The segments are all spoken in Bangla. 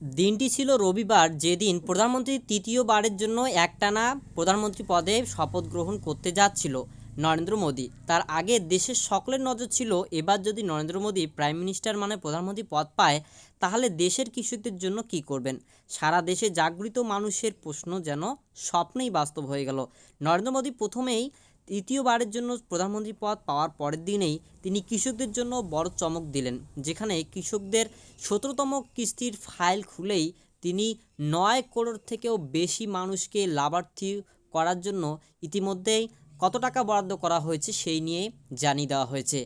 দিনটি ছিল রবিবার, যেদিন প্রধানমন্ত্রী তৃতীয়বারের জন্য একটানা প্রধানমন্ত্রী পদে শপথ গ্রহণ করতে যাচ্ছিল নরেন্দ্র মোদী। তার আগে দেশের সকলের নজর ছিল, এবার যদি নরেন্দ্র মোদী প্রাইম মিনিস্টার মানে প্রধানমন্ত্রী পদ পায়, তাহলে দেশের কৃষকদের জন্য কি করবেন? সারা দেশে জাগৃত মানুষের প্রশ্ন যেন স্বপ্নেই বাস্তব হয়ে গেল। নরেন্দ্র মোদী প্রথমেই তৃতীয়বারের জন্য প্রধানমন্ত্রী পদ পাওয়ার পরের দিনেই তিনি কৃষকদের জন্য বড় চমক দিলেন, যেখানে কৃষকদের সতেরোতম কিস্তির ফাইল খুলেই তিনি নয় করোড় থেকেও বেশি মানুষকে লাভার্থী করার জন্য ইতিমধ্যেই কত টাকা বরাদ্দ করা হয়েছে সেই নিয়ে জানিয়ে দেওয়া হয়েছে।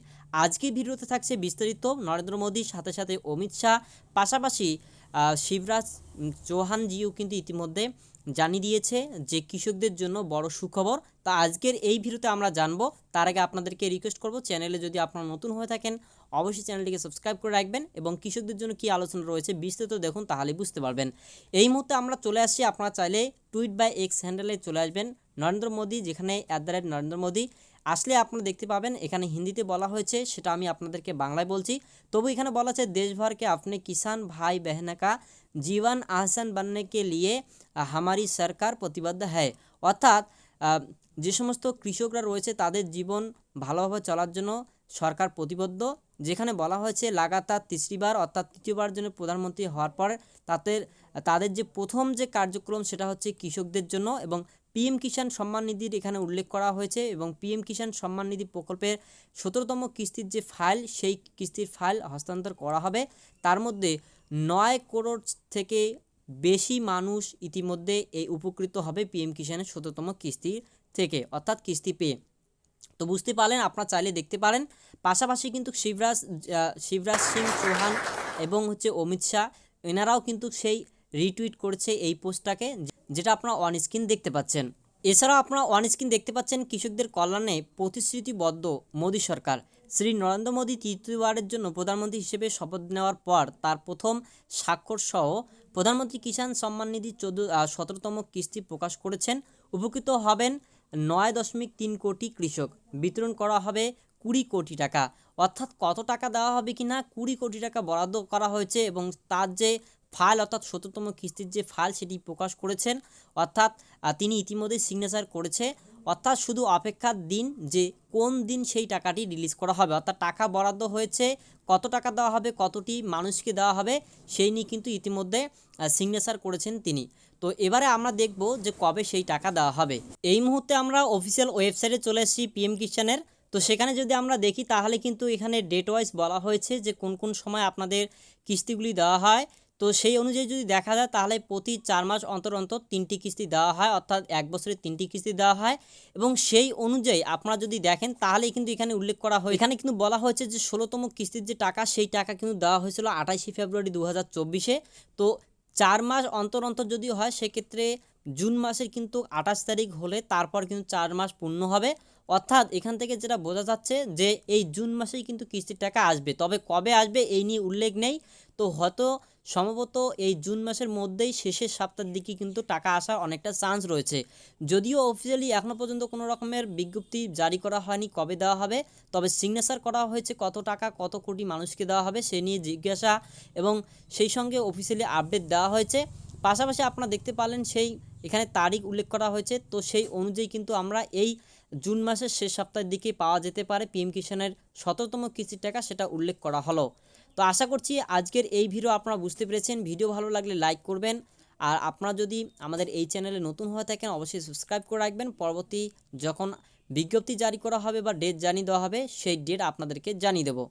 আজকে ভিডিওতে থাকছে বিস্তারিত। নরেন্দ্র মোদীর সাথে সাথে অমিত শাহ, পাশাপাশি শিবরাজ চৌহানজিও কিন্তু ইতিমধ্যে জানিয়ে দিয়েছে যে কৃষকদের জন্য বড় সুখবর। তা আজকের এই ভিডিওতে আমরা জানব। তার আগে আপনাদেরকে রিকোয়েস্ট করব, চ্যানেলে যদি আপনারা নতুন হয়ে থাকেন, অবশ্যই চ্যানেলটিকে সাবস্ক্রাইব করে রাখবেন এবং কৃষকদের জন্য কী আলোচনা রয়েছে বিস্তারিত দেখুন তাহলে বুঝতে পারবেন। এই মুহূর্তে আমরা চলে আসছি, আপনারা চাইলে টুইট বাই এক্স হ্যান্ডেলে চলে আসবেন। নরেন্দ্র মোদী, যেখানে at the rate Narendra Modi আসলে আপনারা দেখতে পাবেন, এখানে হিন্দিতে বলা হয়েছে, সেটা আমি আপনাদেরকে বাংলায় বলছি। তবু এখানে বলা আছে দেশভরকে আপনি কিষান ভাই বেহনাকা জীবন আহসান বাননে কে লিয়ে হামারি সরকার প্রতিবদ্ধ হ্যায়। অর্থাৎ যে সমস্ত কৃষকরা রয়েছে, তাদের জীবন ভালোভাবে চলার জন্য সরকার প্রতিবদ্ধ। যেখানে বলা হয়েছে, লাগাতার তৃতীয়বার অর্থাৎ তৃতীয়বার জন্য প্রধানমন্ত্রী হওয়ার পর তাদের তাদের যে প্রথম যে কার্যক্রম, সেটা হচ্ছে কৃষকদের জন্য এবং পিএম কিষাণ সম্মান নিধির এখানে উল্লেখ করা হয়েছে এবং পিএম কিষাণ সম্মান নিধি প্রকল্পের সতেরোতম কিস্তির যে ফাইল, সেই কিস্তির ফাইল হস্তান্তর করা হবে। তার মধ্যে নয় করোড় থেকে বেশি মানুষ ইতিমধ্যে এই উপকৃত হবে পিএম কিষাণের সতেরোতম কিস্তির থেকে, অর্থাৎ কিস্তি পেয়ে। তো বুঝতে পারলেন, আপনারা চাইলে দেখতে পারেন। পাশাপাশি কিন্তু শিবরাজ শিবরাজ সিং চৌহান এবং হচ্ছে অমিত শাহ, এনারাও কিন্তু সেই রিটুইট করেছে এই পোস্টটাকে, যেটা আপনারা অন স্ক্রিন দেখতে পাচ্ছেন। এছাড়াও আপনারা অন স্ক্রিন দেখতে পাচ্ছেন কৃষকদের কল্যাণে প্রতিশ্রুতিবদ্ধ মোদী সরকার। শ্রী নরেন্দ্র মোদী তৃতীয়বারের জন্য প্রধানমন্ত্রী হিসেবে শপথ নেওয়ার পর তার প্রথম স্বাক্ষর সহ প্রধানমন্ত্রী কিষাণ সম্মান নিধি চোদ্দ সতেরোতম কিস্তি প্রকাশ করেছেন। উপকৃত হবেন নয় দশমিক তিন কোটি কৃষক। বিতরণ করা হবে কুড়ি কোটি টাকা। অর্থাৎ কত টাকা দেওয়া হবে কি না কুড়ি কোটি টাকা বরাদ্দ করা হয়েছে এবং তার যে ফাইল অর্থাৎ সতেরোতম কিস্তির যে ফাইল সেটি প্রকাশ করেছেন, অর্থাৎ তিনি ইতিমধ্যেই সিগনেচার করেছে। অর্থাৎ শুধু অপেক্ষার দিন যে কোন দিন সেই টাকাটি রিলিজ করা হবে। অর্থাৎ টাকা বরাদ্দ হয়েছে, কত টাকা দেওয়া হবে, কতটি মানুষকে দেওয়া হবে, সেই নিয়ে কিন্তু ইতিমধ্যে সিগনেচার করেছেন তিনি। তো এবারে আমরা দেখব যে কবে সেই টাকা দেওয়া হবে। এই মুহূর্তে আমরা অফিসিয়াল ওয়েবসাইটে চলে এসেছি পিএম কিষানের তো সেখানে যদি আমরা দেখি, তাহলে কিন্তু এখানে ডেট ওয়াইজ বলা হয়েছে যে কোন কোন সময় আপনাদের কিস্তিগুলি দেওয়া হয়। তো সেই অনুযায়ী যদি দেখা যায়, তাহলে প্রতি চার মাস অন্তর অন্তর তিনটি কিস্তি দেওয়া হয়, অর্থাৎ এক বছরে তিনটি কিস্তি দেওয়া হয়। এবং সেই অনুযায়ী আপনারা যদি দেখেন, তাহলেই কিন্তু এখানে উল্লেখ করা হয় এখানে কিন্তু বলা হয়েছে যে, ষোলোতম কিস্তির যে টাকা, সেই টাকা কিন্তু দেওয়া হয়েছিল আঠাশে ফেব্রুয়ারি দু হাজার তো চার মাস অন্তর অন্তর যদি হয়, সেক্ষেত্রে জুন মাসের কিন্তু আঠাশ তারিখ হলে, তারপর কিন্তু চার মাস পূর্ণ হবে। অর্থাৎ এখান থেকে যেটা বোঝা যাচ্ছে যে এই জুন মাসেই কিন্তু কিস্তির টাকা আসবে। তবে কবে আসবে এই নিয়ে উল্লেখ নেই। তো হয়তো সম্ভবত এই জুন মাসের মধ্যেই শেষের সপ্তাহের দিকে কিন্তু টাকা আসার অনেকটা চান্স রয়েছে। যদিও অফিসিয়ালি এখনও পর্যন্ত কোনো রকমের বিজ্ঞপ্তি জারি করা হয়নি কবে দেওয়া হবে। তবে সিগনেচার করা হয়েছে কত টাকা, কত কোটি মানুষকে দেওয়া হবে সে নিয়ে জিজ্ঞাসা এবং সেই সঙ্গে অফিসিয়ালি আপডেট দেওয়া হয়েছে। পাশাপাশি আপনারা দেখতে পারলেন সেই এখানে তারিখ উল্লেখ করা হয়েছে। তো সেই অনুযায়ী কিন্তু আমরা এই জুন মাসের শেষ সপ্তাহের দিকে পাওয়া যেতে পারে পিএম কিষাণের শততম কিস্তির টাকা, সেটা উল্লেখ করা হলো। তো আশা করছি আজকের এই ভিডিও আপনারা বুঝতে পেরেছেন। ভিডিও ভালো লাগলে লাইক করবেন। আর আপনারা যদি আমাদের এই চ্যানেলে নতুন হয়ে থাকেন, অবশ্যই সাবস্ক্রাইব করে রাখবেন। পরবর্তী যখন বিজ্ঞপ্তি জারি করা হবে বা ডেট জানিয়ে দেওয়া হবে, সেই ডেট আপনাদেরকে জানিয়ে দেবো।